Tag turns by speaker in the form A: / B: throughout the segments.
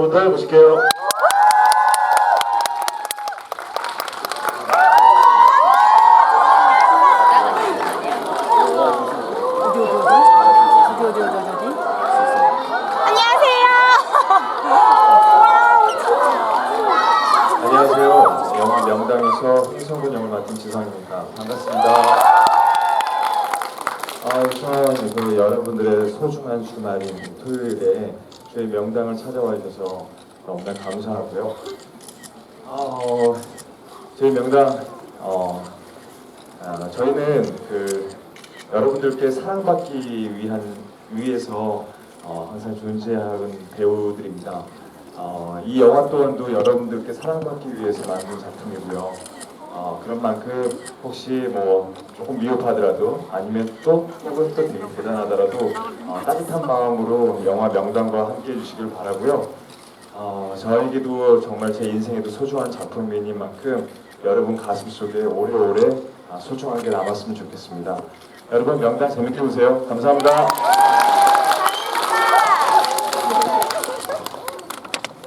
A: 부터 해보실게요. 안녕하세요. 영화 명당에서 흥성군 역을 맡은 지성입니다. 반갑습니다. 아, 우선 그 여러분들의 소중한 주말인 토요일에 저희 명당을 찾아와 주셔서 너무나 감사하고요. 아, 어, 저희 명당 어, 아, 저희는 그 여러분들께 사랑받기 위한 위해서 어, 항상 존재하는 배우들입니다. 어, 이 영화 또한도 여러분들께 사랑받기 위해서 만든 작품이고요. 어, 그런 만큼 혹시 뭐 조금 미흡하더라도 아니면 또 혹은 또 되게 대단하더라도 어, 따뜻한 마음으로 영화 명당과 함께 해주시길 바라고요. 어, 저에게도 정말 제 인생에도 소중한 작품인 만큼 여러분 가슴 속에 오래오래 아, 소중하게 남았으면 좋겠습니다. 여러분 명당 재밌게 보세요. 감사합니다.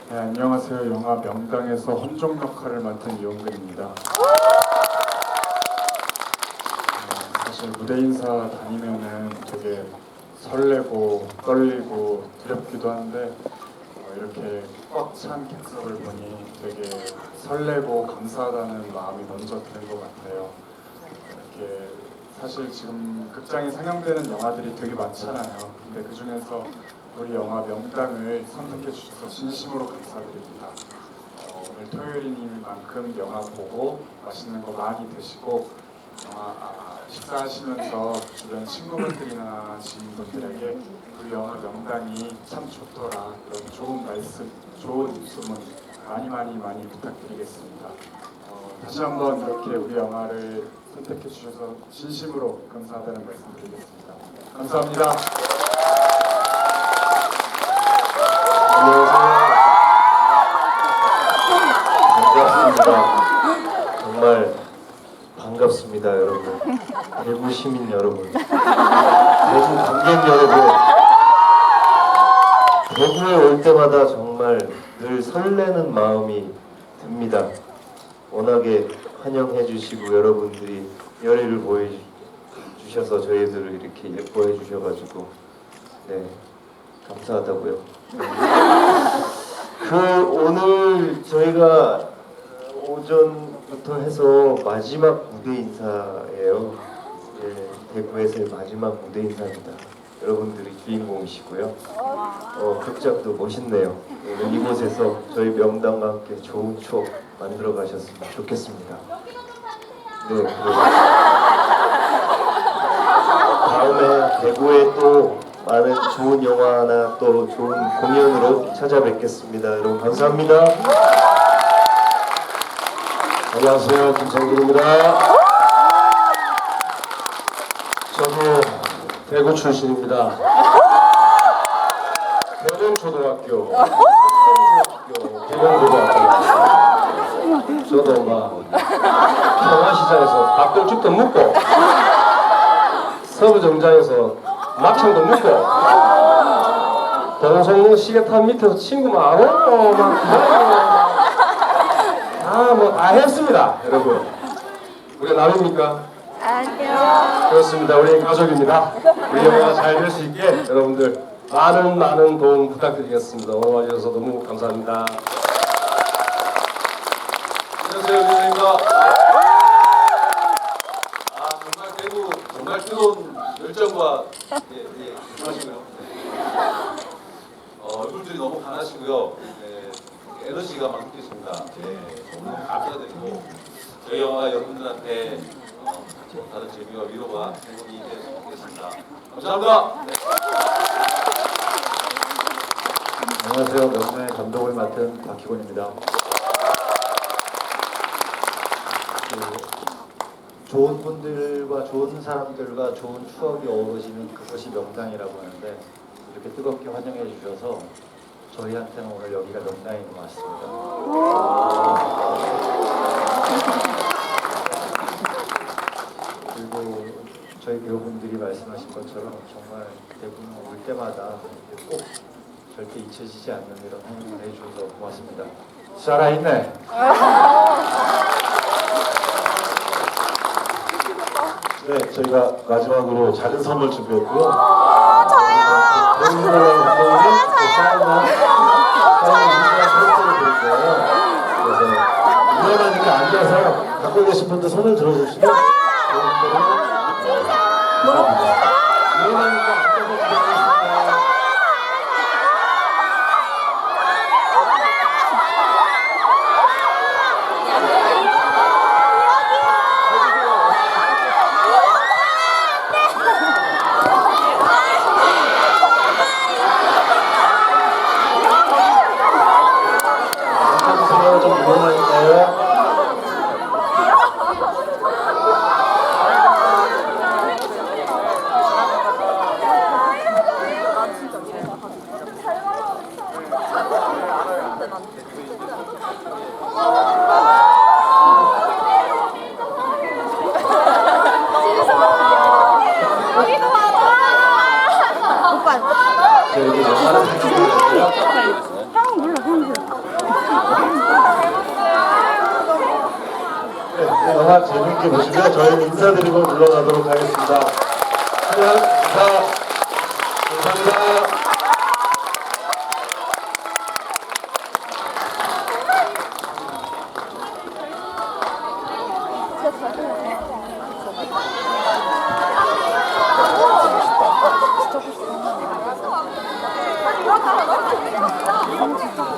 B: 네, 안녕하세요. 영화 명당에서 헌종 역할을 맡은 이용근입니다. 어, 사실 무대 인사 다니면은 되게 설레고 떨리고 두렵기도 한데 어, 이렇게 꽉 찬 객석을 보니 되게 설레고 감사하다는 마음이 먼저 드는 것 같아요. 이렇게 사실 지금 극장에 상영되는 영화들이 되게 많잖아요. 근데 그 중에서 우리 영화 명당을 선택해 주셔서 진심으로 감사드립니다. 어, 오늘 토요일이니만큼 영화 보고 맛있는 거 많이 드시고 영화 아, 식사하시면서 주변 친구분들이나 지인분들에게 우리 영화 명당이 참 좋더라 그런 좋은 말씀, 좋은 소문 많이 많이 많이 부탁드리겠습니다. 어, 다시 한번 이렇게 우리 영화를 선택해 주셔서 진심으로 감사하다는 말씀 드리겠습니다. 감사합니다.
A: 반갑습니다. 정말 반갑습니다, 여러분. 대구 시민 여러분, 대구 관객 여러분. 대구에 올 때마다 정말 늘 설레는 마음이 듭니다. 워낙에 환영해 주시고 여러분들이 열의를 보여 주셔서 저희들을 이렇게 예뻐해 주셔가지고 네 감사하다고요. 그 오늘 저희가 오전 부터 해서 마지막 무대 인사예요. 예, 대구에서의 마지막 무대 인사입니다. 여러분들이 주인공이시고요. 어, 극작도 멋있네요. 오늘 이곳에서 저희 명당과 함께 좋은 추억 만들어 가셨으면 좋겠습니다. 네. 그리고 다음에 대구에 또 많은 좋은 영화나 또 좋은 공연으로 찾아뵙겠습니다. 여러분 감사합니다. 안녕하세요. 김성길입니다. 저도 대구 출신입니다. 대전초등학교, 대전초등학교, 대전고등학교. 저도 막 평화시장에서 닭똥집도 묵고 서부정장에서 막창도 묵고 동성로 시계탑 밑에서 친구만 안오고 막 기다리고 아뭐 다 했습니다 여러분 우리가 남입니까? 아니요 그렇습니다 우리 가족입니다 우리 영화가 잘될 수 있게 여러분들 많은 많은 도움 부탁드리겠습니다 오늘 와주셔서 너무 감사합니다
C: 안녕하세요, 윤입니다. 아 정말 대구 정말 뜨거운 열정과 예, 예, 조심하시고요. 어, 얼굴들이 너무 강하시고요. 예, 에너지가 막 느껴집니다. 예, 너무 감사드리고 저희 영화 여러분들한테 어, 다른 재미와 위로가 행복이 됐으면 좋겠습니다. 감사합니다. 네.
A: 안녕하세요 명나의 감독을 맡은 박희곤입니다 그 좋은 분들과 좋은 사람들과 좋은 추억이 어우러지는 그것이 명당이라고 하는데 이렇게 뜨겁게 환영해 주셔서 저희한테는 오늘 여기가 명당인 것 같습니다. 그리고 저희 배우분들이 말씀하신 것처럼 정말 대부분 올 때마다 꼭 절대 잊혀지지 않는 이런 행동을 해주셔서 고맙습니다. 살아있네.
D: 네, 저희가 마지막으로 작은 선물 준비했고요. 앉아서 갖고 계신 분들 손을 들어주시면 뭐라고? 유연하니까 앉아서 드리겠습니다. 앉아주세요. 좀 유연하니까요. 자, 이제 영화를 준비했고요. 네, 네, 영화 재밌게 보시고요. 저희는 인사드리고 물러나도록 하겠습니다. 안녕, 인사. 감사합니다.
E: 아,